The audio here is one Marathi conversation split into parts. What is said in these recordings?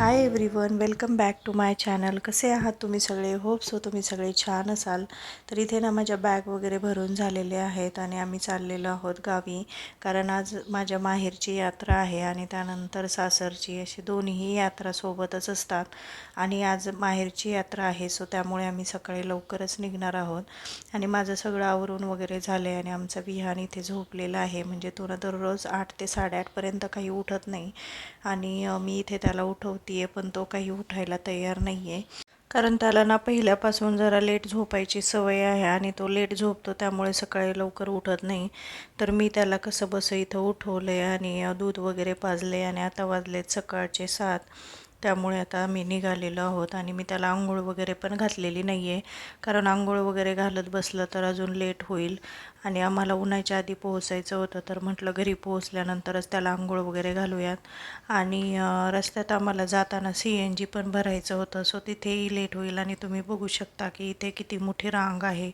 Hi everyone welcome back to my channel कसे आहात तुम्ही सगळे? होप सो तुम्ही सगळे छान असाल. तर इथे ना माझ्या बॅग वगैरे भरून झालेले आहेत आणि आम्ही चाललेलो आहोत गावी. कारण आज माझ्या माहेरची यात्रा आहे आणि त्यानंतर सासरची अशी दोन्ही यात्रा सोबतच असतात. आणि आज माहेरची यात्रा आहे सो त्यामुळे आम्ही सकाळी लवकरच निघणार आहोत. आणि माझं सगळं आवरून वगैरे झालं आहे आणि आमचा विहान इथे झोपलेला आहे. म्हणजे तो ना दररोज आठ ते साडेआठपर्यंत काही उठत नाही. आणि मी इथे त्याला उठवते. आहे पण तो काही उठायला तयार नाही आहे कारण त्याला ना पहिल्यापासून जरा लेट झोपायची सवय आहे आणि तो लेट झोपतो त्यामुळे सकाळी लवकर उठत नाही. तर मी त्याला कसं बसं इथं उठवलं आहे आणि दूध वगैरे पाजले आणि आता वाजलेत सकाळचे सात. त्यामुळे आता आम्ही निघालेलो आहोत आणि मी त्याला आंघोळ वगैरे पण घातलेली नाही आहे कारण आंघोळ वगैरे घालत बसलं तर अजून लेट होईल. आणि आम्हाला उन्हाच्या आधी पोहोचायचं होतं तर म्हटलं घरी पोहोचल्यानंतरच त्याला आंघोळ वगैरे घालूयात. आणि रस्त्यात आम्हाला जाताना सी एन जी पण भरायचं होतं. सो तिथेही लेट होईल आणि तुम्ही बघू शकता की इथे किती मोठी रांग आहे.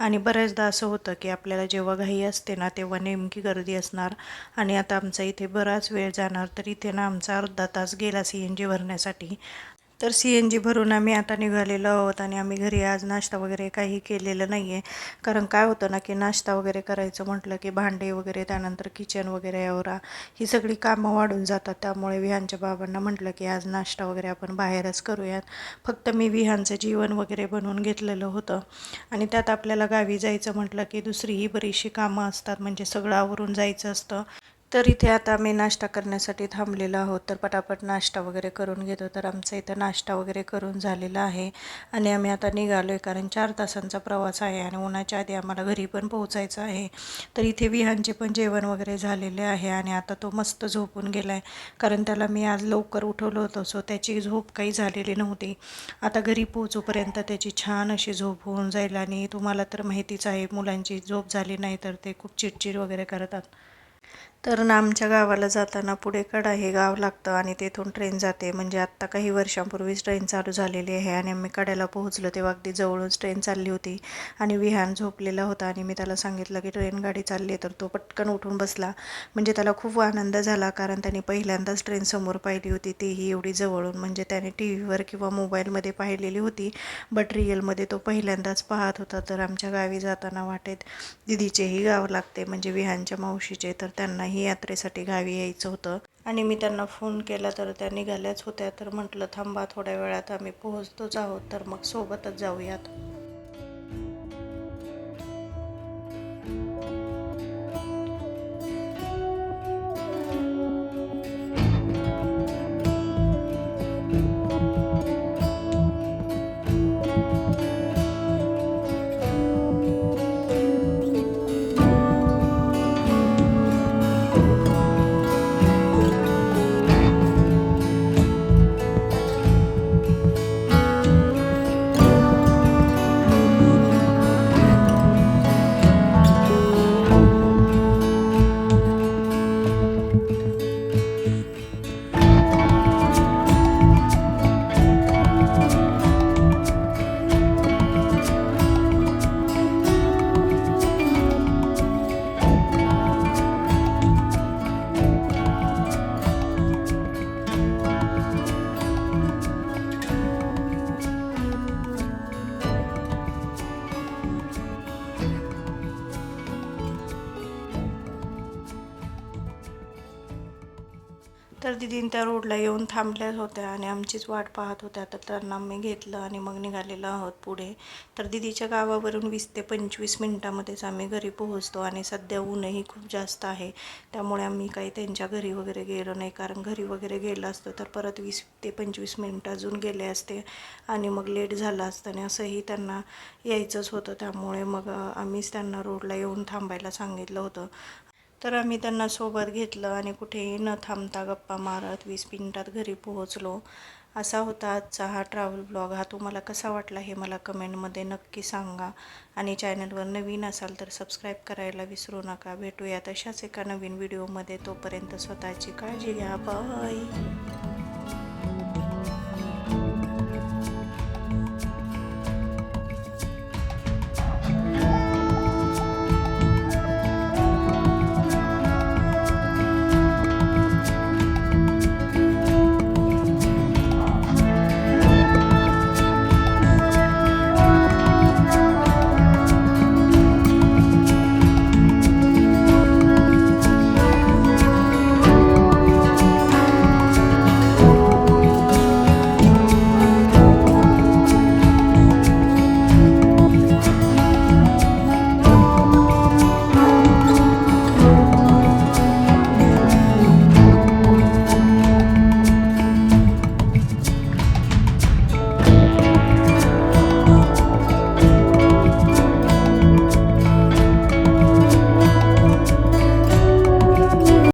आणि बऱ्याचदा असं होतं की आपल्याला जेव्हा घाई असते ना तेव्हा नेमकी गर्दी असणार. आणि आता आमचा इथे बराच वेळ जाणार तर इथे ना आमचा अर्धा तास गेला सी एन जी भरण्यासाठी. तर सी एन जी भरून आम्ही आता निघालेलो आहोत आणि आम्ही घरी आज नाश्ता वगैरे काही केलेलं नाही आहे कारण काय होतं ना की नाश्ता वगैरे करायचं म्हटलं की भांडे वगैरे त्यानंतर किचन वगैरे आवरा ही सगळी कामं वाढून जातात. त्यामुळे विहानच्या बाबांना म्हटलं की आज नाश्ता वगैरे आपण बाहेरच करूयात. फक्त मी विहानचं जीवन वगैरे बनवून घेतलेलं होतं. आणि त्यात आपल्याला गावी जायचं म्हटलं की दुसरीही बरीचशी कामं असतात. म्हणजे सगळं आवरून जायचं असतं. तर इथे आता आम्ही नाश्ता करण्यासाठी थांबलेलो आहोत. तर पटापट नाश्ता वगैरे करून घेतो. तर आमचा इथं नाश्ता वगैरे करून झालेला आहे. आणि आम्ही आता निघालो आहे कारण चार तासांचा प्रवास आहे आणि उन्हाच्या आधी आम्हाला घरी पण पोहोचायचं आहे. तर इथे विहांचे पण जेवण वगैरे झालेले आहे आणि आता तो मस्त झोपून गेला आहे कारण त्याला मी आज लवकर उठवलं होतं. सो त्याची झोप काही झालेली नव्हती. आता घरी पोहोचूपर्यंत त्याची छान अशी झोप होऊन जाईल आणि तुम्हाला तर माहितीच आहे मुलांची झोप झाली नाही तर ते खूप चिडचिड वगैरे करतात. तर ना आमच्या गावाला जाताना पुढे कडा हे गाव लागतं आणि तेथून ट्रेन जाते. म्हणजे आत्ता काही वर्षांपूर्वीच ट्रेन चालू झालेली आहे आणि आम्ही कड्याला पोहोचलो तेव्हा अगदी जवळच ट्रेन चालली होती आणि विहान झोपलेला होता आणि मी त्याला सांगितलं की ट्रेन गाडी चालली आहे तर तो पटकन उठून बसला. म्हणजे त्याला खूप आनंद झाला कारण त्याने पहिल्यांदाच ट्रेन समोर पाहिली होती. तीही एवढी जवळून म्हणजे त्याने टी व्हीवर किंवा मोबाईलमध्ये पाहिलेली होती. बट रिअलमध्ये तो पहिल्यांदाच पाहत होता. तर आमच्या गावी जाताना वाटेत दिदीचेही गाव लागते. म्हणजे विहानच्या मावशीचे. तर त्यांना त्यांनाही यात्रेसाठी गावी यायचं होतं. आणि मी त्यांना फोन केला तर त्या निघाल्याच होत्या. तर म्हटलं थांबा थोड्या वेळात आम्ही पोहोचतोच आहोत. तर मग सोबतच जाऊयात. तर दिदीन त्या रोडला येऊन थांबल्या होत्या आणि आमचीच वाट पाहत होत्या. तर त्यांना मी घेतलं आणि मग निघालेलो आहोत पुढे. तर दिदीच्या गावावरून वीस ते पंचवीस मिनटामध्येच आम्ही घरी पोहोचतो आणि सध्या ऊनही खूप जास्त आहे. त्यामुळे आम्ही काही त्यांच्या घरी वगैरे गेलो नाही. कारण घरी वगैरे गेलं असतं तर परत वीस ते पंचवीस मिनटं अजून गेले असते आणि मग लेट झालं असतं आणि असंही त्यांना यायचंच होतं. त्यामुळे मग आम्हीच त्यांना रोडला येऊन थांबायला सांगितलं होतं. तर आम्ही त्यांना सोबत घेतलं आणि कुठेही न थांबता गप्पा मारत वीस मिनिटात घरी पोहोचलो. असा होता आजचा हा ट्रॅव्हल ब्लॉग हा तुम्हाला कसा वाटला हे मला कमेंटमध्ये नक्की सांगा. आणि चॅनलवर नवीन असाल तर सबस्क्राईब करायला विसरू नका. भेटूया तशाच एका नवीन व्हिडिओमध्ये तोपर्यंत स्वतःची काळजी घ्या. बाय